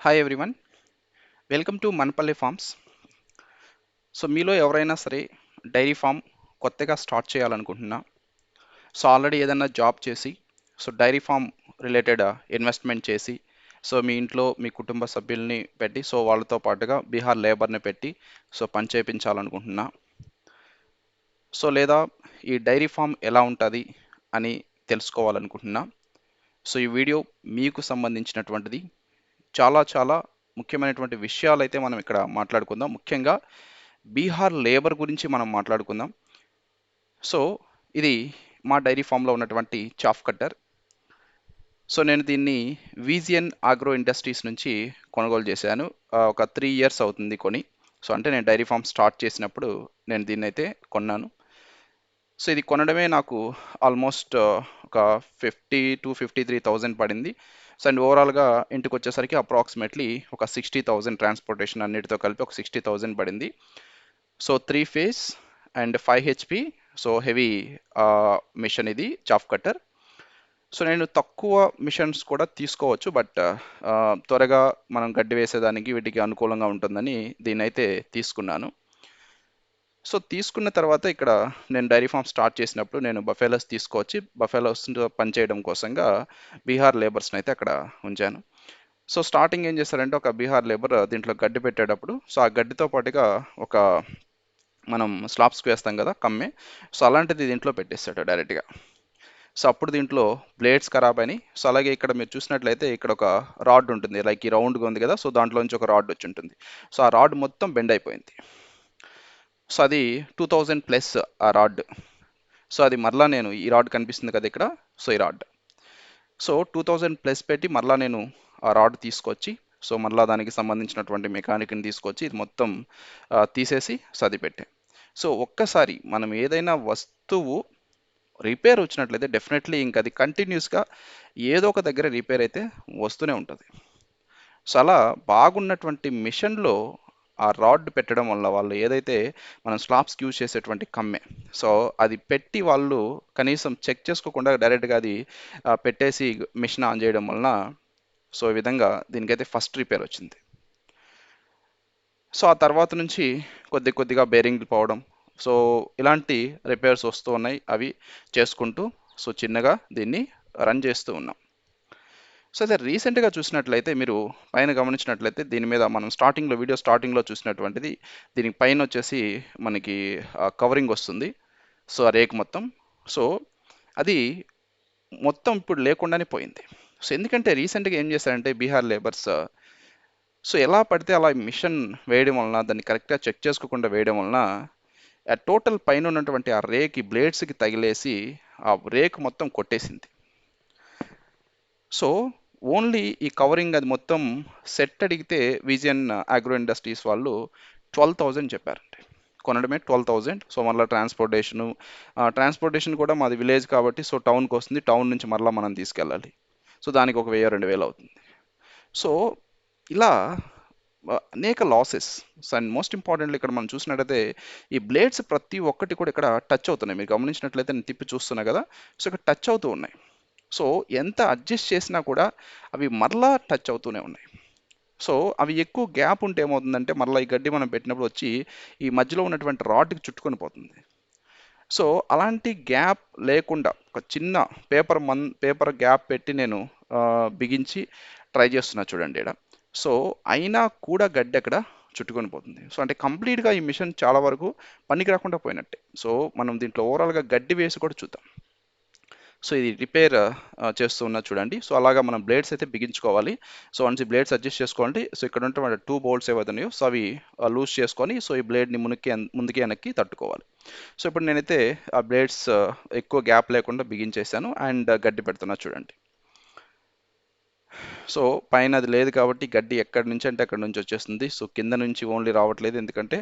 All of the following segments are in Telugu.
Hi everyone welcome to Manapalli farms so మీలో ఎవరైనా సరే డైరీ ఫామ్ కొత్తగా స్టార్ట్ చేయాలనుకుంటున్నా సో ఆల్రెడీ ఏదైనా జాబ్ చేసి so dairy farm related investment చేసి సో మీ ఇంట్లో మీ కుటుంబ సభ్యుల్ని పెట్టి సో వాళ్ళతో పాటుగా బీహార్ లేబర్ని పెట్టి సో పని చేయించాలనుకుంటున్నా సో లేదా ఈ డైరీ ఫామ్ ఎలా ఉంటుంది అని తెలుసుకోవాలనుకుంటున్నా. సో ఈ వీడియో మీకు సంబంధించినటువంటిది చాలా చాలా ముఖ్యమైనటువంటి విషయాలు అయితే మనం ఇక్కడ మాట్లాడుకుందాం. ముఖ్యంగా బీహార్ లేబర్ గురించి మనం మాట్లాడుకుందాం. సో ఇది మా డైరీ ఫామ్లో ఉన్నటువంటి చాఫ్ కట్టర్. సో నేను దీన్ని విజియన్ ఆగ్రో ఇండస్ట్రీస్ నుంచి కొనుగోలు చేశాను. ఒక త్రీ ఇయర్స్ అవుతుంది కొని. సో అంటే నేను డైరీ ఫామ్ స్టార్ట్ చేసినప్పుడు నేను దీన్ని అయితే కొన్నాను. సో ఇది కొనడమే నాకు ఆల్మోస్ట్ ఒక fifty two fifty three thousand పడింది. సో అండ్ ఓవరాల్గా ఇంటికి వచ్చేసరికి అప్రాక్సిమేట్లీ ఒక సిక్స్టీ థౌజండ్ ట్రాన్స్పోర్టేషన్ అన్నిటితో కలిపి ఒక సిక్స్టీ థౌజండ్ పడింది. So three phase and five H P so heavy machine ఇది చాఫ్ కట్టర్ సో నేను తక్కువ మిషన్స్ కూడా తీసుకోవచ్చు బట్ త్వరగా మనం గడ్డి వేసేదానికి వీటికి అనుకూలంగా ఉంటుందని దీన్నైతే తీసుకున్నాను. సో తీసుకున్న తర్వాత ఇక్కడ నేను డైరీ ఫామ్ స్టార్ట్ చేసినప్పుడు నేను బఫెలోస్ తీసుకొచ్చి బఫెలోస్ పనిచేయడం కోసంగా బీహార్ లేబర్స్ని అయితే అక్కడ ఉంచాను. సో స్టార్టింగ్ ఏం చేస్తారంటే ఒక బీహార్ లేబర్ దీంట్లో గడ్డి పెట్టేటప్పుడు సో ఆ గడ్డితో పాటుగా ఒక మనం స్లాబ్స్కి వేస్తాం కదా కమ్మే. సో అలాంటిది దీంట్లో పెట్టేస్తాడు డైరెక్ట్గా. సో అప్పుడు దీంట్లో బ్లేడ్స్ ఖరాబ్ అయినాయి. సో అలాగే ఇక్కడ మీరు చూసినట్లయితే ఇక్కడ ఒక రాడ్ ఉంటుంది లైక్ ఈ రౌండ్గా ఉంది కదా సో దాంట్లో నుంచి ఒక రాడ్ వచ్చి ఉంటుంది. సో ఆ రాడ్ మొత్తం బెండ్ అయిపోయింది. సో అది టూ థౌజండ్ ప్లస్ ఆ రాడ్ సో అది మరలా నేను ఈ రాడ్ కనిపిస్తుంది కదా ఇక్కడ సో ఈ rod so two thousand plus పెట్టి మరలా నేను ఆ రాడ్ తీసుకొచ్చి సో మరలా దానికి సంబంధించినటువంటి మెకానిక్ని తీసుకొచ్చి ఇది మొత్తం తీసేసి సదిపెట్టే సో ఒక్కసారి మనం ఏదైనా వస్తువు రిపేర్ వచ్చినట్లయితే డెఫినెట్లీ ఇంకా అది కంటిన్యూస్గా ఏదో ఒక దగ్గర రిపేర్ అయితే వస్తూనే ఉంటుంది. సో అలా బాగున్నటువంటి మిషన్లో ఆ రాడ్ పెట్టడం వల్ల వాళ్ళు ఏదైతే మనం స్లాబ్స్కి యూజ్ చేసేటువంటి కమ్మె సో అది పెట్టి వాళ్ళు కనీసం చెక్ చేసుకోకుండా డైరెక్ట్గా అది పెట్టేసి మిషన్ ఆన్ చేయడం వలన సో ఈ విధంగా దీనికైతే ఫస్ట్ రిపేర్ వచ్చింది. సో ఆ తర్వాత నుంచి కొద్ది కొద్దిగా బేరింగ్లు పోవడం సో ఇలాంటి రిపేర్స్ వస్తూ ఉన్నాయి. అవి చేసుకుంటూ సో చిన్నగా దీన్ని రన్ చేస్తూ ఉన్నాం. సో అయితే రీసెంట్గా చూసినట్లయితే మీరు పైన గమనించినట్లయితే దీని మీద మనం స్టార్టింగ్లో వీడియో స్టార్టింగ్లో చూసినటువంటిది దీనికి పైన వచ్చేసి మనకి కవరింగ్ వస్తుంది. సో ఆ రేక్ మొత్తం. సో అది మొత్తం ఇప్పుడు లేకుండానే పోయింది. సో ఎందుకంటే రీసెంట్గా ఏం చేశారంటే బీహార్ లేబర్స్ సో ఎలా పడితే అలా మిషన్ వేయడం వలన దాన్ని కరెక్ట్గా చెక్ చేసుకోకుండా వేయడం వలన ఆ టోటల్ పైన ఉన్నటువంటి ఆ రేక్ బ్లేడ్స్కి తగిలేసి ఆ రేక్ మొత్తం కొట్టేసింది. సో ఓన్లీ ఈ కవరింగ్ అది మొత్తం సెట్ అడిగితే విజన్ అగ్రో ఇండస్ట్రీస్ వాళ్ళు ట్వెల్వ్ థౌజండ్ చెప్పారండి కొనడమే ట్వెల్వ్ థౌజండ్ సో మళ్ళీ ట్రాన్స్పోర్టేషను ట్రాన్స్పోర్టేషన్ కూడా మాది విలేజ్ కాబట్టి సో టౌన్కి వస్తుంది. టౌన్ నుంచి మళ్ళీ మనం తీసుకెళ్ళాలి. సో దానికి ఒక వెయ్యి రెండు వేలు అవుతుంది. సో ఇలా అనేక లాసెస్. అండ్ మోస్ట్ ఇంపార్టెంట్లీ ఇక్కడ మనం చూసినట్టయితే ఈ బ్లేడ్స్ ప్రతి ఒక్కటి కూడా ఇక్కడ టచ్ అవుతున్నాయి. మీరు గమనించినట్లయితే నేను తిప్పి చూస్తున్నా కదా. సో ఇక్కడ టచ్ అవుతూ ఉన్నాయి. సో ఎంత అడ్జస్ట్ చేసినా కూడా అవి మరలా టచ్ అవుతూనే ఉన్నాయి. సో అవి ఎక్కువ గ్యాప్ ఉంటే ఏమవుతుందంటే మరలా ఈ గడ్డి మనం పెట్టినప్పుడు వచ్చి ఈ మధ్యలో ఉన్నటువంటి రాడ్కి చుట్టుకొని పోతుంది. సో అలాంటి గ్యాప్ లేకుండా ఒక చిన్న పేపర్ మన్ పేపర్ గ్యాప్ పెట్టి నేను బిగించి ట్రై చేస్తున్నా చూడండి ఇక్కడ సో అయినా కూడా గడ్డి అక్కడ చుట్టుకొని పోతుంది. సో అంటే కంప్లీట్గా ఈ మిషన్ చాలా వరకు పనికి రాకుండా పోయినట్టే. సో మనం దీంట్లో ఓవరాల్గా గడ్డి వేసి కూడా చూద్దాం. సో ఇది రిపేర్ చేస్తూ ఉన్నా చూడండి. సో అలాగా మనం బ్లేడ్స్ అయితే బిగించుకోవాలి. సో వన్స్ ఈ బ్లేడ్స్ అడ్జస్ట్ చేసుకోండి. సో ఇక్కడ ఉంటే టూ బోల్ట్స్ ఏవైతే ఉన్నాయో సో అవి లూజ్ చేసుకొని సో ఈ బ్లేడ్ని మునికి ముందుకి వెనక్కి తట్టుకోవాలి. సో ఇప్పుడు నేనైతే ఆ బ్లేడ్స్ ఎక్కువ గ్యాప్ లేకుండా బిగించేశాను. అండ్ గడ్డి పెడుతున్నా చూడండి. సో పైన అది లేదు కాబట్టి గడ్డి ఎక్కడి నుంచి అంటే అక్కడి నుంచి వచ్చేస్తుంది. సో కింద నుంచి ఓన్లీ రావట్లేదు. ఎందుకంటే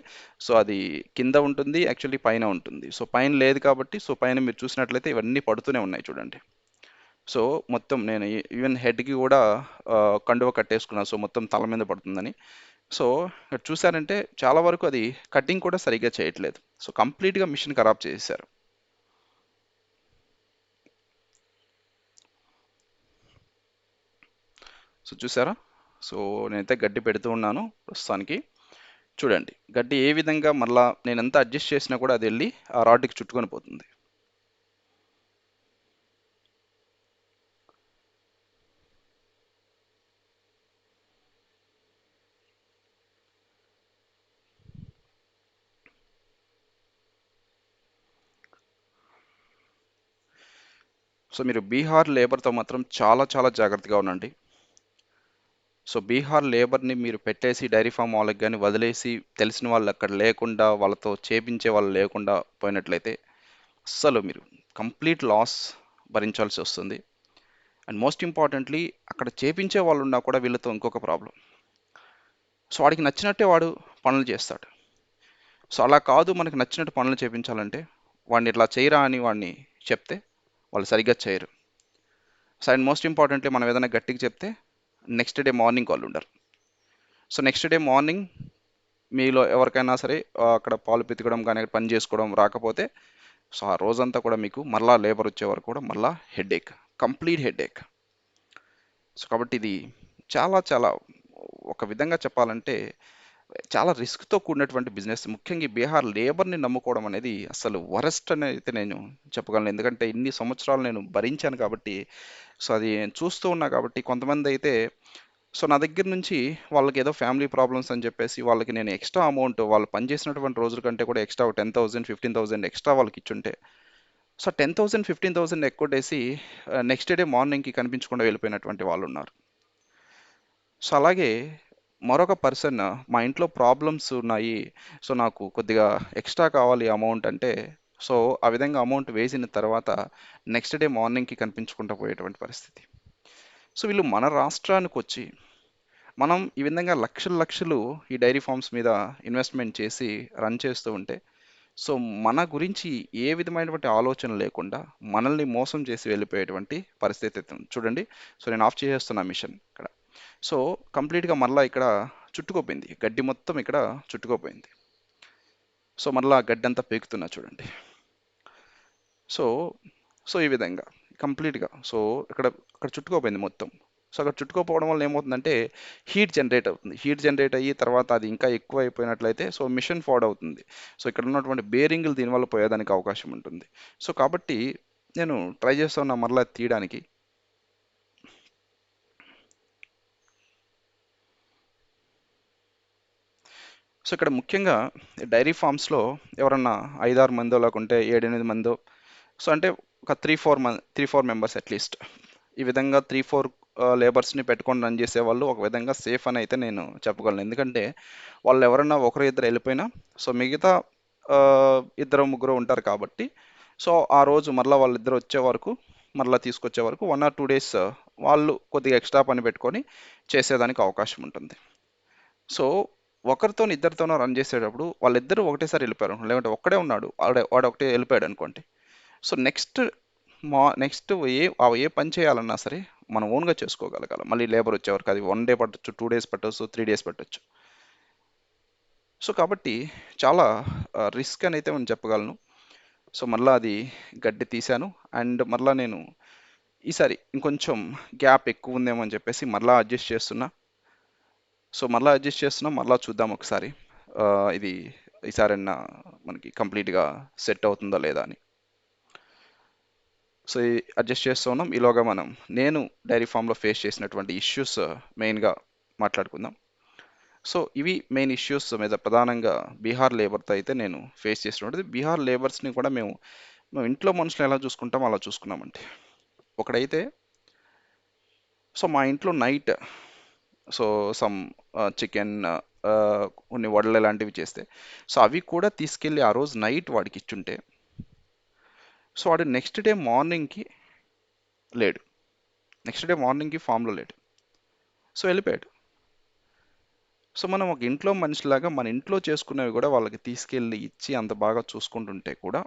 సో అది కింద ఉంటుంది యాక్చువల్లీ పైన ఉంటుంది. సో పైన లేదు కాబట్టి సో పైన మీరు చూసినట్లయితే ఇవన్నీ పడుతూనే ఉన్నాయి చూడండి. సో మొత్తం నేను ఈవెన్ హెడ్కి కూడా కండువ కట్టేసుకున్నాను సో మొత్తం తల మీద పడుతుందని. సో చూసారంటే చాలా వరకు అది కటింగ్ కూడా సరిగ్గా చేయట్లేదు. సో కంప్లీట్గా మిషన్ ఖరాబ్ చేశారు సో చూసారా? సో నేనైతే గడ్డి పెడుతూ ఉన్నాను ప్రస్తుతానికి. చూడండి గడ్డి ఏ విధంగా మళ్ళా నేను ఎంత అడ్జస్ట్ చేసినా కూడా అది వెళ్ళి ఆ రాడ్కి చుట్టుకొని పోతుంది. సో మీరు బీహార్ లేబర్తో మాత్రం చాలా చాలా జాగ్రత్తగా ఉండండి. సో బీహార్ లేబర్ని మీరు పెట్టేసి డైరీ ఫామ్ వాళ్ళకి కానీ వదిలేసి తెలిసిన వాళ్ళు అక్కడ లేకుండా వాళ్ళతో చేపించే వాళ్ళు లేకుండా పోయినట్లయితే అస్సలు మీరు కంప్లీట్ లాస్ భరించాల్సి వస్తుంది. అండ్ మోస్ట్ ఇంపార్టెంట్లీ అక్కడ చేపించే వాళ్ళు ఉన్నా కూడా వీళ్ళతో ఇంకొక ప్రాబ్లం. సో వాడికి నచ్చినట్టే వాడు పనులు చేస్తాడు. సో అలా కాదు మనకి నచ్చినట్టు పనులు చేపించాలంటే వాడిని ఇట్లా చేయరా అని వాడిని చెప్తే వాళ్ళు సరిగ్గా చేయరు. సో అండ్ మోస్ట్ ఇంపార్టెంట్లీ మనం ఏదైనా గట్టిగా చెప్తే నెక్స్ట్ డే మార్నింగ్ వాళ్ళు ఉండరు సో నెక్స్ట్ డే మార్నింగ్ మీలో ఎవరికైనా సరే అక్కడ పాలు పితకడం కానీ అక్కడ పని చేసుకోవడం రాకపోతే సో ఆ రోజంతా కూడా మీకు మళ్ళా లేబర్ వచ్చే వరకు కూడా మళ్ళా హెడేక్ కంప్లీట్ హెడేక్. సో కాబట్టి ఇది చాలా చాలా ఒక విధంగా చెప్పాలంటే చాలా రిస్క్తో కూడినటువంటి బిజినెస్. ముఖ్యంగా బీహార్ లేబర్ని నమ్ముకోవడం అనేది అసలు వరస్ట్ అని అయితే నేను చెప్పగలను. ఎందుకంటే ఇన్ని సంవత్సరాలు నేను భరించాను కాబట్టి సో అది చూస్తూ ఉన్నా కాబట్టి కొంతమంది అయితే సో నా దగ్గర నుంచి వాళ్ళకి ఏదో ఫ్యామిలీ ప్రాబ్లమ్స్ అని చెప్పేసి వాళ్ళకి నేను ఎక్స్ట్రా అమౌంట్ వాళ్ళు పనిచేసినటువంటి రోజుల కంటే కూడా extra ten thousand fifteen thousand extra వాళ్ళకి ఇచ్చుంటే so ten thousand fifteen thousand ఎక్కువేసి నెక్స్ట్ డే మార్నింగ్కి కనిపించకుండా వెళ్ళిపోయినటువంటి వాళ్ళు ఉన్నారు. సో అలాగే మరొక పర్సన్ మా ఇంట్లో ప్రాబ్లమ్స్ ఉన్నాయి. సో నాకు కొద్దిగా ఎక్స్ట్రా కావాలి అమౌంట్ అంటే సో ఆ విధంగా అమౌంట్ వేసిన తర్వాత నెక్స్ట్ డే మార్నింగ్కి కనిపించకుండా పోయేటువంటి పరిస్థితి. సో వీళ్ళు మన రాష్ట్రానికి వచ్చి మనం ఈ విధంగా లక్షల లక్షలు ఈ డైరీ ఫార్మ్స్ మీద ఇన్వెస్ట్మెంట్ చేసి రన్ చేస్తూ ఉంటే సో మన గురించి ఏ విధమైనటువంటి ఆలోచన లేకుండా మనల్ని మోసం చేసి వెళ్ళిపోయేటువంటి పరిస్థితి చూడండి. సో నేను ఆఫ్ చేసేస్తున్నా మిషన్ ఇక్కడ. సో కంప్లీట్గా మళ్ళీ ఇక్కడ చుట్టుకోపోయింది గడ్డి మొత్తం ఇక్కడ చుట్టుకోపోయింది సో మళ్ళీ గడ్డి అంతా పేకుతున్నా చూడండి. సో సో ఈ విధంగా కంప్లీట్గా. సో ఇక్కడ అక్కడ చుట్టుకోపోయింది మొత్తం. సో అక్కడ చుట్టుకోపోవడం వల్ల ఏమవుతుందంటే హీట్ జనరేట్ అవుతుంది. హీట్ జనరేట్ అయ్యి తర్వాత అది ఇంకా ఎక్కువ అయిపోయినట్లయితే సో మిషన్ ఫాడ్ అవుతుంది. సో ఇక్కడ ఉన్నటువంటి బేరింగ్లు దీనివల్ల పోయేదానికి అవకాశం ఉంటుంది. సో కాబట్టి నేను ట్రై చేస్తున్నా మరలా తీయడానికి. సో ఇక్కడ ముఖ్యంగా డైరీ ఫార్మ్స్లో ఎవరన్నా ఐదారు మందో లేకుంటే ఏడెనిమిది మందో సో అంటే ఒక three four man three four members at least ఈ విధంగా త్రీ ఫోర్ లేబర్స్ని పెట్టుకొని రన్ చేసే వాళ్ళు ఒక విధంగా సేఫ్ అని అయితే నేను చెప్పగలను. ఎందుకంటే వాళ్ళు ఎవరన్నా ఒకరు ఇద్దరు వెళ్ళిపోయినా సో మిగతా ఇద్దరు ముగ్గురు ఉంటారు కాబట్టి సో ఆ రోజు మరలా వాళ్ళిద్దరు వచ్చే వరకు మరలా తీసుకొచ్చే వరకు వన్ ఆర్ టూ డేస్ వాళ్ళు కొద్దిగా ఎక్స్ట్రా పని పెట్టుకొని చేసేదానికి అవకాశం ఉంటుంది. సో ఒకరితో ఇద్దరితోనో రన్ చేసేటప్పుడు వాళ్ళిద్దరూ ఒకటేసారి వెళ్ళిపోయారు లేదంటే ఒక్కడే ఉన్నాడు. వాడు వాడు ఒకటే వెళ్ళిపోయాడు అనుకోండి. సో నెక్స్ట్ మా నెక్స్ట్ ఏ ఆ ఏ పని చేయాలన్నా సరే మనం ఓన్గా చేసుకోగలగాలి. మళ్ళీ లేబర్ వచ్చేవరకు అది వన్ డే పట్టొచ్చు టూ డేస్ పట్టచ్చు త్రీ డేస్ పట్టచ్చు. సో కాబట్టి చాలా రిస్క్ అని అయితే మనం చెప్పగలను. సో మళ్ళీ అది గడ్డి తీశాను. అండ్ మళ్ళీ నేను ఈసారి ఇంకొంచెం గ్యాప్ ఎక్కువ ఉందేమో అని చెప్పేసి మళ్ళీ అడ్జస్ట్ చేస్తున్నా. సో మళ్ళీ అడ్జస్ట్ చేస్తున్నాం మళ్ళీ చూద్దాం ఒకసారి. ఇది ఈసారైనా మనకి కంప్లీట్గా సెట్ అవుతుందా లేదా అని. సో అడ్జస్ట్ చేస్తూ ఉన్నాం. ఈలోగా మనం నేను డైరీ ఫామ్లో ఫేస్ చేసినటువంటి ఇష్యూస్ మెయిన్గా మాట్లాడుకుందాం. సో ఇవి మెయిన్ ఇష్యూస్ మీద ప్రధానంగా బీహార్ లేబర్తో అయితే నేను ఫేస్ చేసినటువంటిది. బీహార్ లేబర్స్ని కూడా మేము మేము ఇంట్లో మనుషులు ఎలా చూసుకుంటాం అలా చూసుకున్నామంటే ఒకడైతే సో మా ఇంట్లో నైట్ సో సమ్ చికెన్ కొన్ని వడలు లాంటివి చేస్తే. సో అవి కూడా తీసుకెళ్ళి ఆ రోజు నైట్ వాడికి ఇచ్చుంటే సో వాడు నెక్స్ట్ డే మార్నింగ్కి లేడు. నెక్స్ట్ డే మార్నింగ్కి ఫామ్లో లేడు. సో వెళ్ళిపోయాడు. సో మనం ఒక ఇంట్లో మనిషిలాగా మన ఇంట్లో చేసుకునేవి కూడా వాళ్ళకి తీసుకెళ్ళి ఇచ్చి అంత బాగా చూసుకుంటుంటే కూడా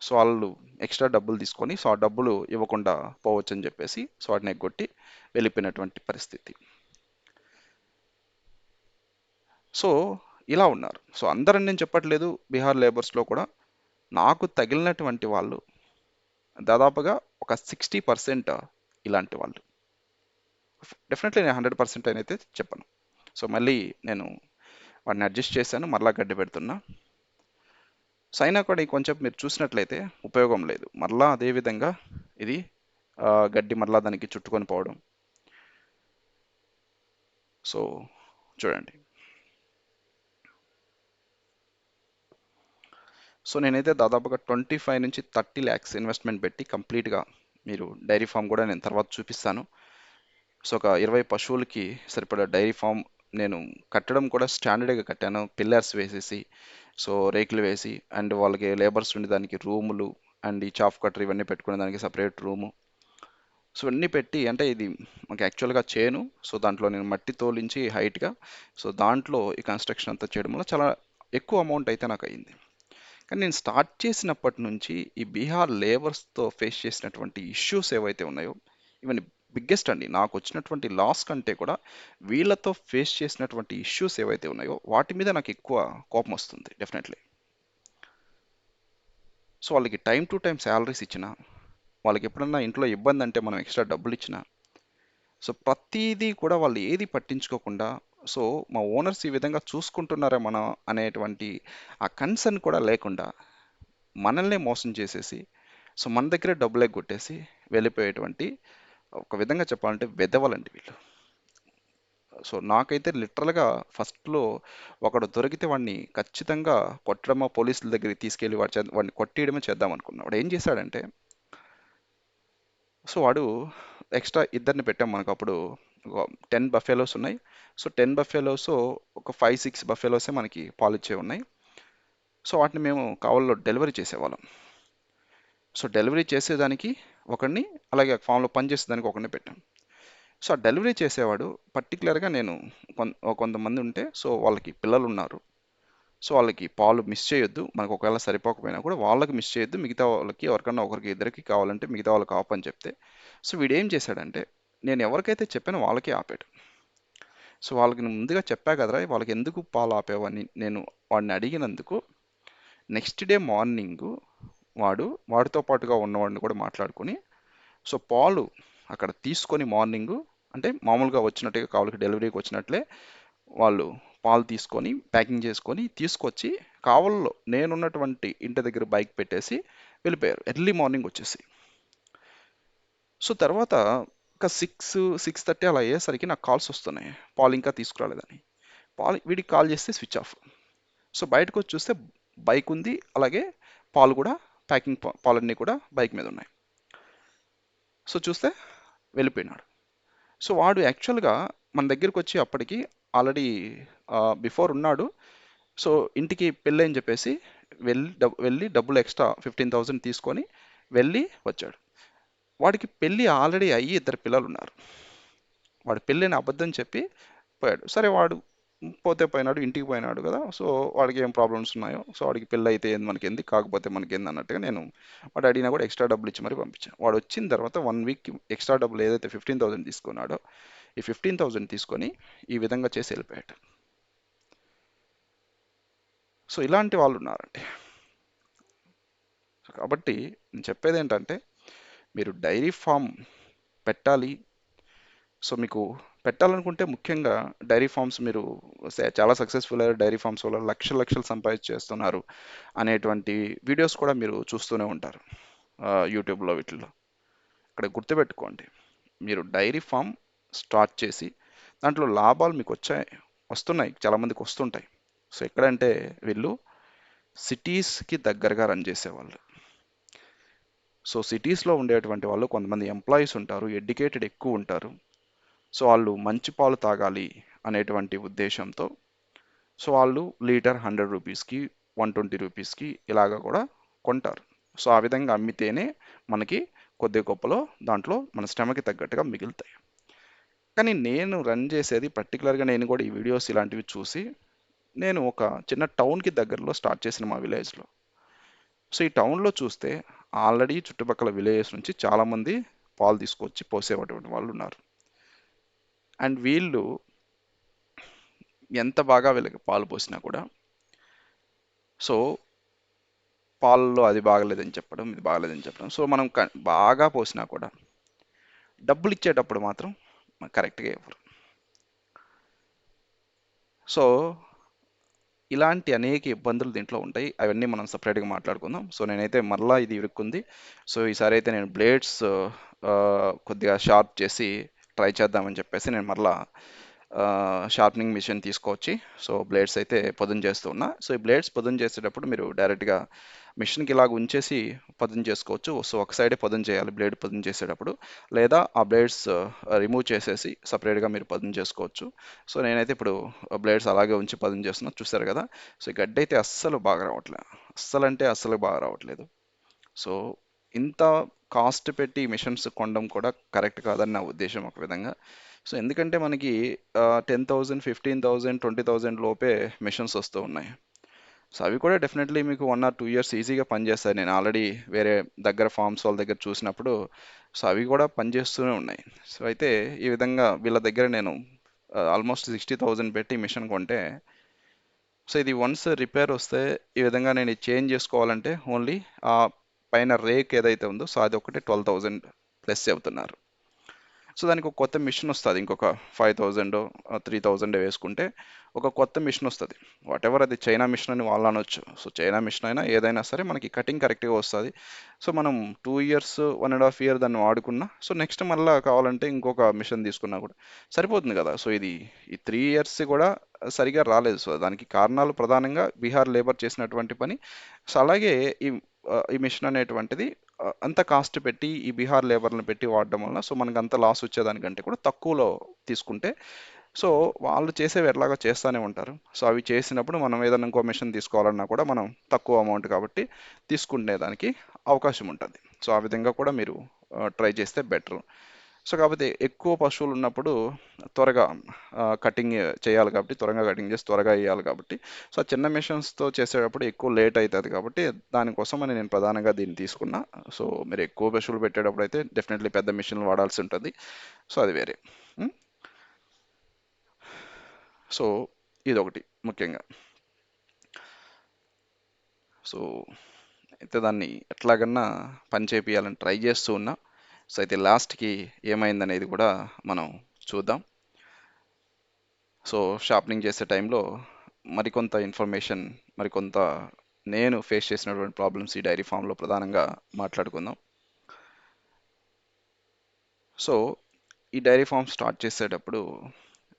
సో వాళ్ళు ఎక్స్ట్రా డబ్బులు తీసుకొని సో ఆ డబ్బులు ఇవ్వకుండా పోవచ్చని చెప్పేసి సో వాటిని ఎగ్గొట్టి వెళ్ళిపోయినటువంటి పరిస్థితి. సో ఇలా ఉన్నారు. సో అందరని నేను చెప్పట్లేదు. బీహార్ లేబర్స్లో కూడా నాకు తగిలినటువంటి వాళ్ళు దాదాపుగా ఒక సిక్స్టీ పర్సెంట్ ఇలాంటి వాళ్ళు. డెఫినెట్లీ నేను హండ్రెడ్ పర్సెంట్ అయితే చెప్పను. సో మళ్ళీ నేను వాడిని అడ్జస్ట్ చేశాను. మరలా గడ్డి పెడుతున్నా. సో అయినా కూడా కొంచెం మీరు చూసినట్లయితే ఉపయోగం లేదు. మరలా అదే విధంగా ఇది గడ్డి మరలా దానికి చుట్టుకొని పోవడం. సో చూడండి. సో నేనైతే దాదాపుగా ట్వంటీ ఫైవ్ నుంచి థర్టీ ల్యాక్స్ ఇన్వెస్ట్మెంట్ పెట్టి కంప్లీట్గా మీరు డైరీ ఫామ్ కూడా నేను తర్వాత చూపిస్తాను. సో ఒక ఇరవై పశువులకి సరిపడా డైరీ ఫామ్ నేను కట్టడం కూడా స్టాండర్డ్గా కట్టాను. పిల్లర్స్ వేసేసి సో రేకులు వేసి అండ్ వాళ్ళకి లేబర్స్ ఉండి దానికి రూములు అండ్ ఈ చాఫ్ కట్టర్ ఇవన్నీ పెట్టుకునే దానికి సపరేట్ రూము. సో అన్నీ పెట్టి అంటే ఇది మాకు యాక్చువల్గా చేను సో దాంట్లో నేను మట్టి తోలించి హైట్గా సో దాంట్లో ఈ కన్స్ట్రక్షన్ అంతా చేయడం వల్ల చాలా ఎక్కువ అమౌంట్ అయితే నాకు అయింది. కానీ నేను స్టార్ట్ చేసినప్పటి నుంచి ఈ బీహార్ లేబర్స్తో ఫేస్ చేసినటువంటి ఇష్యూస్ ఏవైతే ఉన్నాయో ఇవన్నీ బిగ్గెస్ట్ అండి. నాకు వచ్చినటువంటి లాస్ కంటే కూడా వీళ్ళతో ఫేస్ చేసినటువంటి ఇష్యూస్ ఏవైతే ఉన్నాయో వాటి మీద నాకు ఎక్కువ కోపం వస్తుంది డెఫినెట్లీ సో వాళ్ళకి టైం టు టైం శాలరీస్ ఇచ్చిన వాళ్ళకి ఎప్పుడన్నా ఇంట్లో ఇబ్బంది అంటే మనం ఎక్స్ట్రా డబ్బులు ఇచ్చిన సో ప్రతిదీ కూడా వాళ్ళు ఏది పట్టించుకోకుండా సో మా ఓనర్స్ ఈ విధంగా చూసుకుంటున్నారా మనం అనేటువంటి ఆ కన్సర్న్ కూడా లేకుండా మనల్నే మోసం చేసేసి సో మన దగ్గరే డబ్బులే కొట్టేసి వెళ్ళిపోయేటువంటి ఒక విధంగా చెప్పాలంటే వెదవలండి వీళ్ళు. సో నాకైతే లిటరల్గా ఫస్ట్లో ఒకడు దొరికితే వాడిని ఖచ్చితంగా కొట్టడమో పోలీసుల దగ్గరికి తీసుకెళ్ళి వాడి వాడిని కొట్టేయడమే చేద్దాం అనుకున్నా వాడు ఏం చేశాడంటే సో వాడు ఎక్స్ట్రా ఇద్దరిని పెట్టాం మనకు అప్పుడు టెన్ బఫెలోస్ ఉన్నాయి. సో టెన్ బఫెలోస్ ఒక ఫైవ్ సిక్స్ బఫెలోసే మనకి పాలు ఇచ్చే ఉన్నాయి. సో వాటిని మేము కావాలో డెలివరీ చేసేవాళ్ళం. సో డెలివరీ చేసేదానికి ఒకడిని అలాగే ఫామ్లో పనిచేసేదానికి ఒకరిని పెట్టాం. సో ఆ డెలివరీ చేసేవాడు పర్టికులర్గా నేను కొన్- ఒక కొంతమంది ఉంటే సో వాళ్ళకి పిల్లలు ఉన్నారు. సో వాళ్ళకి పాలు మిస్ చేయొద్దు. మనకు ఒకవేళ సరిపోకపోయినా కూడా వాళ్ళకి మిస్ చేయొద్దు. మిగతా వాళ్ళకి ఎవరికన్నా ఒకరికి ఇద్దరికి కావాలంటే మిగతా వాళ్ళకి ఆపని చెప్తే. సో వీడు ఏం చేశాడంటే నేను ఎవరికైతే చెప్పానో వాళ్ళకే ఆపాడు సో వాళ్ళకి నేను ముందుగా చెప్పా కదరా వాళ్ళకి ఎందుకు పాలు ఆపేవని నేను వాడిని అడిగినందుకు నెక్స్ట్ డే మార్నింగ్ వాడు వాడితో పాటుగా ఉన్నవాడిని కూడా మాట్లాడుకొని సో పాలు అక్కడ తీసుకొని మార్నింగ్ అంటే మామూలుగా వచ్చినట్టుగా కావాలకి డెలివరీకి వచ్చినట్లే వాళ్ళు పాలు తీసుకొని ప్యాకింగ్ చేసుకొని తీసుకొచ్చి కావల్లో నేనున్నటువంటి ఇంటి దగ్గర బైక్ పెట్టేసి వెళ్ళిపోయారు. ఎర్లీ మార్నింగ్ వచ్చేసి. సో తర్వాత ఒక సిక్స్ సిక్స్ థర్టీ అలా అయ్యేసరికి నాకు కాల్స్ వస్తున్నాయి. పాలు ఇంకా తీసుకురాలేదని. పాలు వీడికి కాల్ చేస్తే స్విచ్ ఆఫ్ సో బయటకు వచ్చి చూస్తే బైక్ ఉంది. అలాగే పాలు కూడా ప్యాకింగ్ పా- పాలన్నీ కూడా బైక్ మీద ఉన్నాయి. సో చూస్తే వెళ్ళిపోయినాడు. సో వాడు యాక్చువల్గా మన దగ్గరికి వచ్చి అప్పటికి ఆల్రెడీ బిఫోర్ ఉన్నాడు. సో ఇంటికి పెళ్ళి అని చెప్పేసి వెళ్ళి డబ్ వెళ్ళి డబ్బులు ఎక్స్ట్రా ఫిఫ్టీన్ థౌజండ్ తీసుకొని వెళ్ళి వచ్చాడు. వాడికి పెళ్ళి ఆల్రెడీ అయ్యి ఇద్దరు పిల్లలు ఉన్నారు వాడు పెళ్ళిని అబద్ధం చెప్పి పోయాడు. సరే వాడు పోతే పోయినాడు ఇంటికి పోయినాడు కదా. సో వాడికి ఏం ప్రాబ్లమ్స్ ఉన్నాయో? సో వాడికి పెళ్ళి అయితే ఏంది మనకి ఏంది కాకపోతే మనకి ఏంది అన్నట్టుగా నేను వాడు అడిగినా కూడా ఎక్స్ట్రా డబ్బులు ఇచ్చి మరి పంపించాను. వాడు వచ్చిన తర్వాత వన్ వీక్ ఎక్స్ట్రా డబ్బులు ఏదైతే ఫిఫ్టీన్ థౌసండ్ తీసుకున్నాడో ఈ ఫిఫ్టీన్ థౌసండ్ తీసుకొని ఈ విధంగా చేసి వెళ్ళిపోయాడు సో ఇలాంటి వాళ్ళు ఉన్నారండి కాబట్టి నేను చెప్పేది ఏంటంటే మీరు డైరీ ఫామ్ పెట్టాలి. సో మీకు పెట్టాలనుకుంటే ముఖ్యంగా డైరీ ఫార్మ్స్ మీరు సే- చాలా సక్సెస్ఫుల్ అయ్యారు. డైరీ ఫార్మ్స్ వల్ల లక్ష లక్షలు సంపాదించేస్తున్నారు అనేటువంటి వీడియోస్ కూడా మీరు చూస్తూనే ఉంటారు. యూట్యూబ్లో వీటిల్లో. ఇక్కడ గుర్తుపెట్టుకోండి. మీరు డైరీ ఫామ్ స్టార్ట్ చేసి దాంట్లో లాభాలు మీకు వచ్చాయి వస్తున్నాయి చాలామందికి వస్తుంటాయి. సో ఎక్కడంటే వీళ్ళు సిటీస్కి దగ్గరగా రన్ చేసేవాళ్ళు. సో సిటీస్లో ఉండేటువంటి వాళ్ళు కొంతమంది ఎంప్లాయీస్ ఉంటారు ఎడ్యుకేటెడ్ ఎక్కువ ఉంటారు. సో వాళ్ళు మంచి పాలు తాగాలి అనేటువంటి ఉద్దేశంతో సో వాళ్ళు లీటర్ హండ్రెడ్ రూపీస్కి వన్ ట్వంటీ రూపీస్కి ఇలాగ కూడా కొంటారు. సో ఆ విధంగా అమ్మితేనే మనకి కొద్ది గొప్పలో దాంట్లో మన శ్రమకి తగ్గట్టుగా మిగులుతాయి. కానీ నేను రన్ చేసేది పర్టికులర్గా నేను కూడా ఈ వీడియోస్ ఇలాంటివి చూసి నేను ఒక చిన్న టౌన్కి దగ్గరలో స్టార్ట్ చేసిన మా విలేజ్లో సో ఈ టౌన్లో చూస్తే ఆల్రెడీ చుట్టుపక్కల విలేజెస్ నుంచి చాలామంది పాలు తీసుకొచ్చి పోసేటువంటి వాళ్ళు ఉన్నారు. అండ్ వీళ్ళు ఎంత బాగా వీళ్ళకి పాలు పోసినా కూడా సో పాలలో అది బాగలేదని చెప్పడం ఇది బాగలేదని చెప్పడం సో మనం బాగా పోసినా కూడా డబ్బులు ఇచ్చేటప్పుడు మాత్రం కరెక్ట్గా ఇవ్వరు. సో ఇలాంటి అనేక ఇబ్బందులు దీంట్లో ఉంటాయి. అవన్నీ మనం సపరేట్గా మాట్లాడుకుందాం. సో నేనైతే మరలా ఇది ఇరుక్కుంది. సో ఈసారి అయితే నేను బ్లేడ్స్ కొద్దిగా షార్ప్ చేసి ట్రై చేద్దామని చెప్పేసి నేను మరలా షార్ప్నింగ్ మిషన్ తీసుకొచ్చి సో బ్లేడ్స్ అయితే పదును చేస్తూ ఉన్నా. సో ఈ బ్లేడ్స్ పదును చేసేటప్పుడు మీరు డైరెక్ట్గా మిషన్కి ఇలాగ ఉంచేసి పదం చేసుకోవచ్చు. సో ఒక సైడే పదును చేయాలి బ్లేడ్ పదును చేసేటప్పుడు. లేదా ఆ బ్లేడ్స్ రిమూవ్ చేసేసి సపరేట్గా మీరు పదం చేసుకోవచ్చు. సో నేనైతే ఇప్పుడు బ్లేడ్స్ అలాగే ఉంచి పదును చేస్తున్నా. చూసారు కదా? సో ఈ గడ్డ అయితే అస్సలు బాగా రావట్లేదు అస్సలు అంటే అస్సలు బాగా రావట్లేదు. సో ఇంత కాస్ట్ పెట్టి మిషన్స్ కొనడం కూడా కరెక్ట్ కాదని నా ఉద్దేశం ఒక విధంగా. సో ఎందుకంటే మనకి ten thousand fifteen thousand twenty thousand లోపే మిషన్స్ వస్తూ ఉన్నాయి. సో అవి కూడా డెఫినెట్లీ మీకు వన్ ఆర్ టూ ఇయర్స్ ఈజీగా పనిచేస్తాయి. నేను ఆల్రెడీ వేరే దగ్గర ఫార్మ్స్ వాళ్ళ దగ్గర చూసినప్పుడు సో అవి కూడా పనిచేస్తూనే ఉన్నాయి. సో అయితే ఈ విధంగా వీళ్ళ దగ్గర నేను ఆల్మోస్ట్ సిక్స్టీ థౌజండ్ పెట్టి మిషన్ కొంటే సో ఇది వన్స్ రిపేర్ వస్తే ఈ విధంగా నేను చేంజ్ చేసుకోవాలంటే ఓన్లీ ఆ పైన రేక్ ఏదైతే ఉందో సో అది ఒకటి ట్వెల్వ్ థౌజండ్ ప్లస్ చెబుతున్నారు. సో దానికి ఒక కొత్త మిషన్ వస్తుంది. ఇంకొక ఫైవ్ థౌజండ్ త్రీ థౌజండ్ వేసుకుంటే ఒక కొత్త మిషన్ వస్తుంది. వాట్ ఎవర్ అది చైనా మిషన్ అని వాళ్ళు అనొచ్చు. సో చైనా మిషన్ అయినా ఏదైనా సరే మనకి కటింగ్ కరెక్ట్గా వస్తుంది. సో మనం two years one and half year దాన్ని వాడుకున్నా సో నెక్స్ట్ మళ్ళీ కావాలంటే ఇంకొక మిషన్ తీసుకున్నా కూడా సరిపోతుంది కదా. సో ఇది ఈ త్రీ ఇయర్స్ కూడా సరిగా రాలేదు. సో దానికి కారణాలు ప్రధానంగా బీహార్ లేబర్ చేసినటువంటి పని. సో అలాగే ఈ ఈ మిషన్ అనేటువంటిది అంత కాస్ట్ పెట్టి ఈ బీహార్ లేబర్లను పెట్టి వాడడం వల్ల సో మనకు అంత లాస్ వచ్చేదానికంటే కూడా తక్కువలో తీసుకుంటే సో వాళ్ళు చేసేవి ఎట్లాగా చేస్తూనే ఉంటారు. సో అవి చేసినప్పుడు మనం ఏదైనా ఇంకో మిషన్ తీసుకోవాలన్నా కూడా మనం తక్కువ అమౌంట్ కాబట్టి తీసుకునే దానికి అవకాశం ఉంటుంది. సో ఆ విధంగా కూడా మీరు ట్రై చేస్తే బెటర్. సో కాకపోతే ఎక్కువ పశువులు ఉన్నప్పుడు త్వరగా కటింగ్ చేయాలి కాబట్టి త్వరగా కటింగ్ చేసి త్వరగా వేయాలి కాబట్టి. సో చిన్న మిషన్స్తో చేసేటప్పుడు ఎక్కువ లేట్ అవుతుంది కాబట్టి దానికోసం అని నేను ప్రధానంగా దీన్ని తీసుకున్నా. సో మీరు ఎక్కువ పశువులు పెట్టేటప్పుడు అయితే డెఫినెట్లీ పెద్ద మిషన్లు వాడాల్సి ఉంటుంది. సో అది వేరే. సో ఇదొకటి ముఖ్యంగా. సో అయితే దాన్ని ఎట్లాగన్నా పని చేపియాలని ట్రై చేస్తూ ఉన్నా. సో అయితే లాస్ట్కి ఏమైందనేది కూడా మనం చూద్దాం. సో షాపింగ్ చేసే టైంలో మరికొంత ఇన్ఫర్మేషన్ మరికొంత నేను ఫేస్ చేసినటువంటి ప్రాబ్లమ్స్ ఈ డైరీ ఫామ్లో ప్రధానంగా మాట్లాడుకుందాం. సో ఈ డైరీ ఫామ్ స్టార్ట్ చేసేటప్పుడు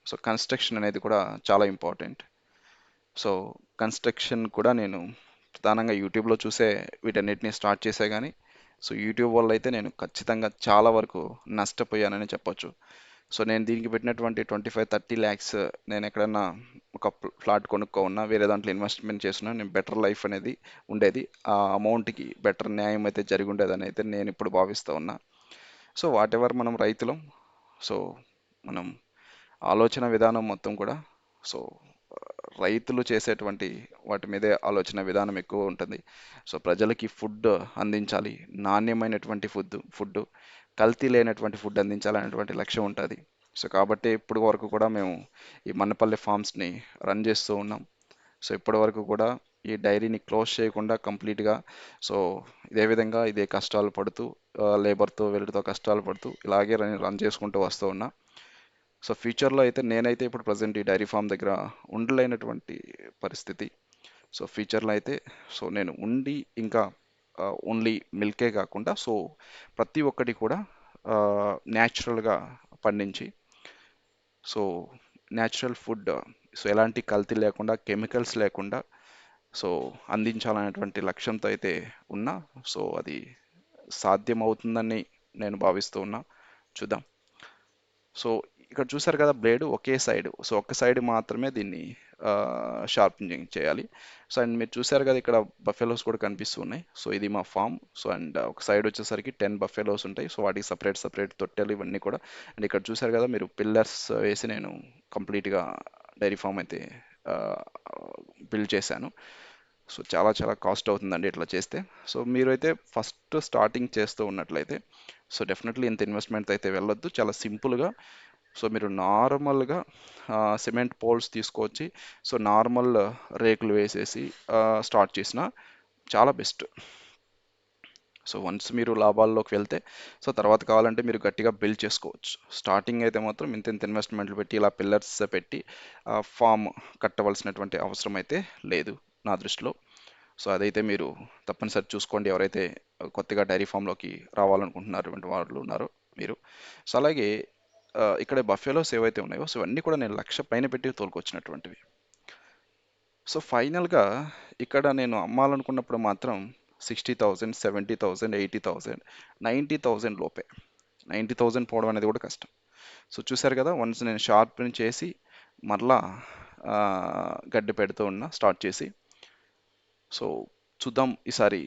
సో కన్స్ట్రక్షన్ అనేది కూడా చాలా ఇంపార్టెంట్. సో కన్స్ట్రక్షన్ కూడా నేను ప్రధానంగా యూట్యూబ్లో చూసే వీటన్నిటిని స్టార్ట్ చేసే కానీ సో యూట్యూబ్ వల్ల అయితే నేను ఖచ్చితంగా చాలా వరకు నష్టపోయానని చెప్పొచ్చు. సో నేను దీనికి పెట్టినటువంటి ట్వంటీ ఫైవ్ థర్టీ ల్యాక్స్ నేను ఎక్కడన్నా ఒక ఫ్లాట్ కొనుక్కో ఉన్నా వేరే దాంట్లో ఇన్వెస్ట్మెంట్ చేసినా నేను బెటర్ లైఫ్ అనేది ఉండేది. ఆ అమౌంట్కి బెటర్ న్యాయం అయితే జరిగి ఉండేదని అయితే నేను ఇప్పుడు భావిస్తూ ఉన్నా. సో వాట్ ఎవర్ మనం రైతులం సో మనం ఆలోచన విధానం మొత్తం కూడా సో రైతులు చేసేటువంటి వాటి మీదే ఆలోచన విధానం ఎక్కువ ఉంటుంది. సో ప్రజలకి ఫుడ్ అందించాలి. నాణ్యమైనటువంటి ఫుడ్ ఫుడ్ కల్తీ లేనటువంటి ఫుడ్ అందించాలనేటువంటి లక్ష్యం ఉంటుంది. సో కాబట్టి ఇప్పటి వరకు కూడా మేము ఈ మన్నపల్లి ఫార్మ్స్ని రన్ చేస్తూ ఉన్నాం. సో ఇప్పటి వరకు కూడా ఈ డైరీని క్లోజ్ చేయకుండా కంప్లీట్గా సో ఇదే విధంగా ఇదే కష్టాలు పడుతూ లేబర్తో వెళ్ళితో కష్టాలు పడుతూ ఇలాగే రన్ రన్ చేసుకుంటూ వస్తూ ఉన్నా. సో ఫ్యూచర్లో అయితే నేనైతే ఇప్పుడు ప్రజెంట్ ఈ డైరీ ఫామ్ దగ్గర ఉండలేనటువంటి పరిస్థితి. సో ఫ్యూచర్లో అయితే సో నేను ఉండి ఇంకా ఓన్లీ మిల్కే కాకుండా సో ప్రతి ఒక్కటి కూడా న్యాచురల్గా పండించి సో న్యాచురల్ ఫుడ్ సో ఎలాంటి కల్తీ లేకుండా కెమికల్స్ లేకుండా సో అందించాలనేటువంటి లక్ష్యంతో అయితే ఉన్నా సో అది సాధ్యం అవుతుందని నేను భావిస్తూ ఉన్నా. చూద్దాం. సో ఇక్కడ చూసారు కదా బ్లేడ్ ఒకే సైడ్ సో ఒక సైడ్ మాత్రమే దీన్ని షార్పింగ్ చేయాలి. సో అండ్ మీరు చూసారు కదా ఇక్కడ బఫెలోస్ కూడా కనిపిస్తున్నాయి. సో ఇది మా ఫామ్ సో అండ్ ఒక సైడ్ వచ్చేసరికి టెన్ బఫెలోస్ ఉంటాయి. సో వాటికి సపరేట్ సపరేట్ తొట్టెలు ఇవన్నీ కూడా. అండ్ ఇక్కడ చూసారు కదా మీరు పిల్లర్స్ వేసి నేను కంప్లీట్గా డైరీ ఫామ్ అయితే బిల్డ్ చేశాను. సో చాలా చాలా కాస్ట్ అవుతుందండి ఇట్లా చేస్తే. సో మీరైతే ఫస్ట్ స్టార్టింగ్ చేస్తూ ఉన్నట్లయితే సో డెఫినెట్లీ ఇంత ఇన్వెస్ట్మెంట్ అయితే వెళ్ళొద్దు. చాలా సింపుల్గా సో మీరు నార్మల్గా సిమెంట్ పోల్స్ తీసుకొచ్చి సో నార్మల్ రేకులు వేసేసి స్టార్ట్ చేసిన చాలా బెస్ట్. సో వన్స్ మీరు లాభాల్లోకి వెళ్తే సో తర్వాత కావాలంటే మీరు గట్టిగా బిల్డ్ చేసుకోవచ్చు. స్టార్టింగ్ అయితే మాత్రం ఇంత ఇంత ఇన్వెస్ట్మెంట్లు పెట్టి ఇలా పిల్లర్స్ పెట్టి ఫామ్ కట్టవలసినటువంటి అవసరం అయితే లేదు నా దృష్టిలో. సో అదైతే మీరు తప్పనిసరి చూసుకోండి ఎవరైతే కొత్తగా డైరీ ఫామ్లోకి రావాలనుకుంటున్నటువంటి వాళ్ళు ఉన్నారో మీరు. సో అలాగే ఆ, ఇక్కడ బఫేలోస్ ఏవైతే ఉన్నాయో సో ఇవన్నీ కూడా నేను లక్ష పైన పెట్టి తోలుకొచ్చినటువంటివి. సో ఫైనల్గా ఇక్కడ నేను అమ్మాలనుకున్నప్పుడు మాత్రం sixty thousand seventy thousand eighty thousand ninety thousand లోపే. నైంటీ థౌజండ్ పోవడం అనేది కూడా కష్టం. సో చూసారు కదా వన్స్ నేను షార్ప్ చేసి మరలా గడ్డి పెడుతూ ఉన్నా స్టార్ట్ చేసి. సో చూద్దాం ఈసారి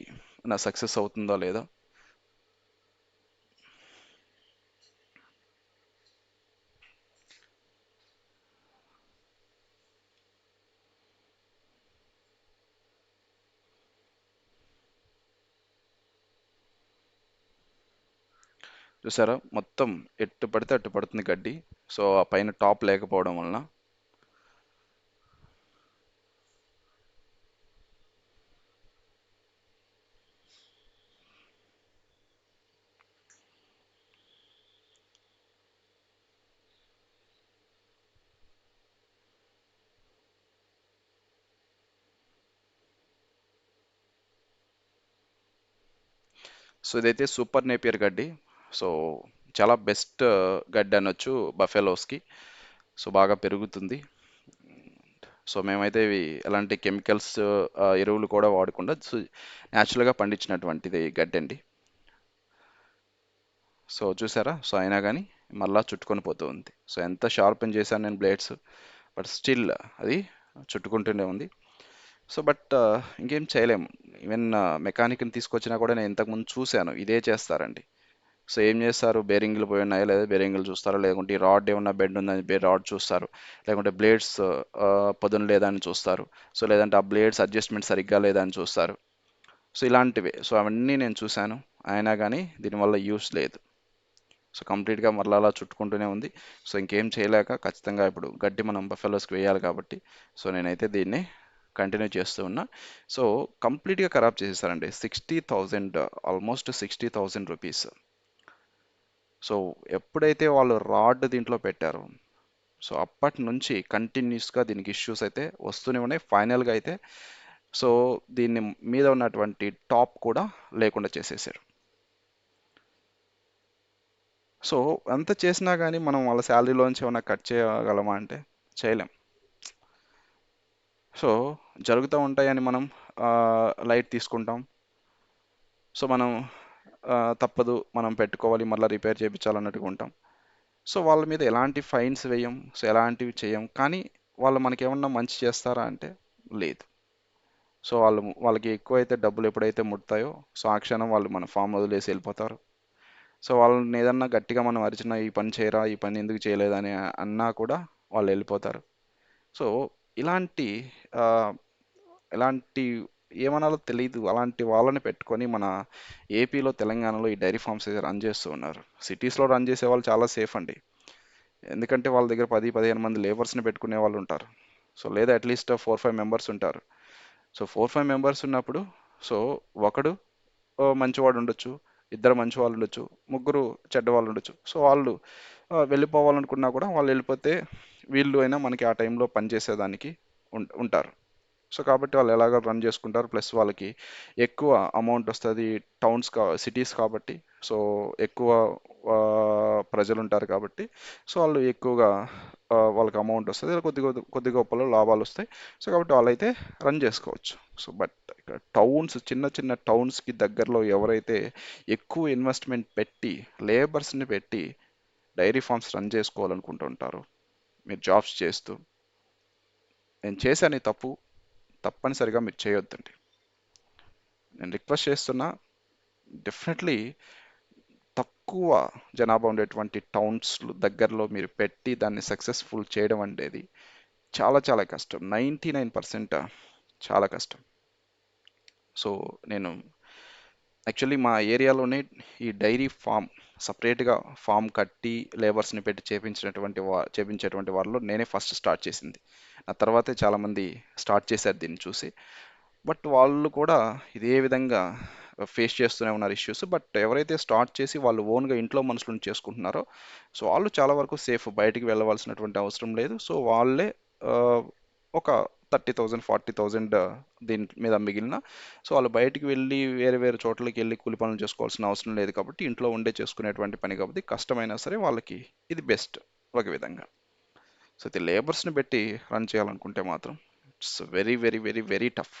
నా సక్సెస్ అవుతుందా లేదా. చూసారా? మొత్తం ఎట్టు పడితే అట్టు పడుతుంది గడ్డి. సో ఆ పైన టాప్ లేకపోవడం వలన. సో ఇదైతే సూపర్ నేపియర్ గడ్డి. సో చాలా బెస్ట్ uh, గడ్డి అనొచ్చు బఫెలోస్కి సో బాగా పెరుగుతుంది. సో మేమైతే ఇవి ఎలాంటి కెమికల్స్ uh, ఎరువులు కూడా వాడకుండా న్యాచురల్గా పండించినటువంటిది గడ్డి అండి. సో చూసారా? సో అయినా కానీ మళ్ళా చుట్టుకొని పోతూ ఉంది. సో ఎంత షార్పెన్ చేశాను నేను బ్లేడ్స్ బట్ స్టిల్ అది చుట్టుకుంటూనే ఉంది. సో బట్ uh, ఇంకేం చేయలేము. ఈవెన్ మెకానిక్ని తీసుకొచ్చినా కూడా నేను ఇంతకుముందు చూశాను. ఇదే చేస్తారండి. సో ఏం చేస్తారు? బేరింగ్లు పోయి ఉన్నాయా? లేదా బేరింగ్లు చూస్తారా? లేకుంటే ఈ రాడ్ ఏమన్నా బెండ్ ఉందని రాడ్ చూస్తారు. లేకుంటే బ్లేడ్స్ పదును లేదా అని చూస్తారు. సో లేదంటే ఆ బ్లేడ్స్ అడ్జస్ట్మెంట్ సరిగ్గా లేదా అని చూస్తారు. సో ఇలాంటివే. సో అవన్నీ నేను చూశాను. అయినా కానీ దీనివల్ల యూస్ లేదు. సో కంప్లీట్గా మరలా అలా చుట్టుకుంటూనే ఉంది. సో ఇంకేం చేయలేక ఖచ్చితంగా ఇప్పుడు గడ్డి మనం బఫెలోస్కి వేయాలి కాబట్టి. సో నేనైతే దీన్ని కంటిన్యూ చేస్తూ ఉన్నా. సో కంప్లీట్గా ఖరాబ్ చేసేసారండి. Sixty thousand almost sixty thousand rupees. So ఎప్పుడైతే వాళ్ళు రాడ్ దీంట్లో పెట్టారో సో అప్పటి నుంచి కంటిన్యూస్గా దీనికి ఇష్యూస్ అయితే వస్తూనే ఉన్నాయి. ఫైనల్గా అయితే సో దీన్ని మీద ఉన్నటువంటి టాప్ కూడా లేకుండా చేసేసారు. సో అంత చేసినా కానీ మనం వాళ్ళ శాలరీలోంచి ఏమైనా కట్ చేయగలమా అంటే చేయలేం. సో జరుగుతూ ఉంటాయని మనం లైట్ తీసుకుంటాం. సో మనం తప్పదు. మనం పెట్టుకోవాలి మళ్ళీ రిపేర్ చేయించాలన్నట్టుగా ఉంటాం. సో వాళ్ళ మీద ఎలాంటి ఫైన్స్ వేయం సో ఎలాంటివి చేయం కానీ వాళ్ళు మనకేమన్నా మంచి చేస్తారా అంటే లేదు. సో వాళ్ళు వాళ్ళకి ఎక్కువైతే డబ్బులు ఎప్పుడైతే ముడతాయో సో ఆ క్షణం వాళ్ళు మన ఫామ్ వదిలేసి వెళ్ళిపోతారు. సో వాళ్ళని ఏదన్నా గట్టిగా మనం అరిచినా ఈ పని చేయరా ఈ పని ఎందుకు చేయలేదని అన్నా కూడా వాళ్ళు వెళ్ళిపోతారు. సో ఇలాంటి ఇలాంటి ఎలాంటి ఏమనాలో తెలియదు అలాంటి వాళ్ళని పెట్టుకొని మన ఏపీలో తెలంగాణలో ఈ డైరీ ఫార్మ్స్ రన్ చేస్తూ ఉన్నారు. సిటీస్లో రన్ చేసే వాళ్ళు చాలా సేఫ్ అండి. ఎందుకంటే వాళ్ళ దగ్గర పది పదిహేను మంది లేబర్స్ని పెట్టుకునే వాళ్ళు ఉంటారు. సో లేదా at least four five members ఉంటారు. సో ఫోర్ ఫైవ్ మెంబర్స్ ఉన్నప్పుడు సో ఒకడు మంచివాడు ఉండొచ్చు ఇద్దరు మంచి వాళ్ళు ఉండొచ్చు ముగ్గురు చెడ్డ వాళ్ళు ఉండొచ్చు. సో వాళ్ళు వెళ్ళిపోవాలనుకున్నా కూడా వాళ్ళు వెళ్ళిపోతే వీళ్ళు అయినా మనకి ఆ టైంలో పనిచేసేదానికి ఉంటారు. సో కాబట్టి వాళ్ళు ఎలాగో రన్ చేసుకుంటారు. ప్లస్ వాళ్ళకి ఎక్కువ అమౌంట్ వస్తుంది టౌన్స్ కా సిటీస్ కాబట్టి. సో ఎక్కువ ప్రజలు ఉంటారు కాబట్టి. సో వాళ్ళు ఎక్కువగా వాళ్ళకి అమౌంట్ వస్తుంది. కొద్ది కొద్ది కొద్ది గొప్పలో లాభాలు వస్తాయి. సో కాబట్టి వాళ్ళైతే రన్ చేసుకోవచ్చు. సో బట్ ఇక్కడ టౌన్స్ చిన్న చిన్న టౌన్స్కి దగ్గరలో ఎవరైతే ఎక్కువ ఇన్వెస్ట్మెంట్ పెట్టి లేబర్స్ని పెట్టి డైరీ ఫార్మ్స్ రన్ చేసుకోవాలనుకుంటుంటారు మీరు జాబ్స్ చేస్తూ నేను చేశాను తప్పు. తప్పనిసరిగా మీరు చేయొద్దండి. నేను రిక్వెస్ట్ చేస్తున్నా డెఫినెట్లీ తక్కువ జనాభా ఉండేటువంటి టౌన్స్ దగ్గరలో మీరు పెట్టి దాన్ని సక్సెస్ఫుల్ చేయడం అనేది చాలా చాలా కష్టం. నైంటీ నైన్ పర్సెంట్ చాలా కష్టం. సో నేను యాక్చువల్లీ మా ఏరియాలోనే ఈ డైరీ ఫామ్ సపరేట్గా ఫామ్ కట్టి లేబర్స్ని పెట్టి చేపించినటువంటి వా చేపించేటువంటి వారిలో నేనే ఫస్ట్ స్టార్ట్ చేసింది. నా తర్వాతే చాలామంది స్టార్ట్ చేశారు దీన్ని చూసి. బట్ వాళ్ళు కూడా ఇదే విధంగా ఫేస్ చేస్తూనే ఉన్నారు ఇష్యూస్. బట్ ఎవరైతే స్టార్ట్ చేసి వాళ్ళు ఓన్గా ఇంట్లో మనుషులను చేసుకుంటున్నారో సో వాళ్ళు చాలా వరకు సేఫ్. బయటికి వెళ్ళవలసినటువంటి అవసరం లేదు. సో వాళ్ళే ఒక thirty thousand forty thousand uh, దీని మీద మిగిలిన. సో వాళ్ళు బయటికి వెళ్ళి వేరే వేరే చోట్లకి వెళ్ళి కూలి పనులు చేసుకోవాల్సిన అవసరం లేదు కాబట్టి ఇంట్లో ఉండే చేసుకునేటువంటి పని కాబట్టి కష్టమైనా సరే వాళ్ళకి ఇది బెస్ట్ ఒక విధంగా. సో ఇది లేబర్స్ని పెట్టి రన్ చేయాలనుకుంటే మాత్రం it's very very very very tough.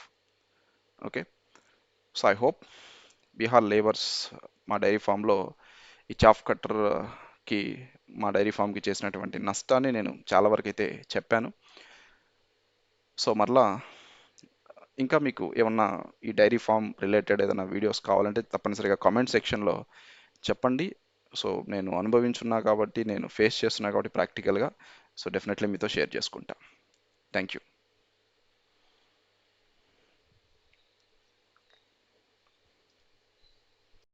Okay? So I hope Bihar labours మా డైరీ ఫామ్లో ఈ చాఫ్ కట్టర్కి uh, మా డైరీ ఫామ్కి చేసినటువంటి నష్టాన్ని నేను చాలా వరకు అయితే చెప్పాను. సో మరలా ఇంకా మీకు ఏమన్నా ఈ డైరీ ఫామ్ రిలేటెడ్ ఏదైనా వీడియోస్ కావాలంటే తప్పనిసరిగా కామెంట్ సెక్షన్లో చెప్పండి. సో నేను అనుభవించున్నా కాబట్టి నేను ఫేస్ చేస్తున్నా కాబట్టి ప్రాక్టికల్గా సో డెఫినెట్లీ మీతో షేర్ చేసుకుంటా. Thank you.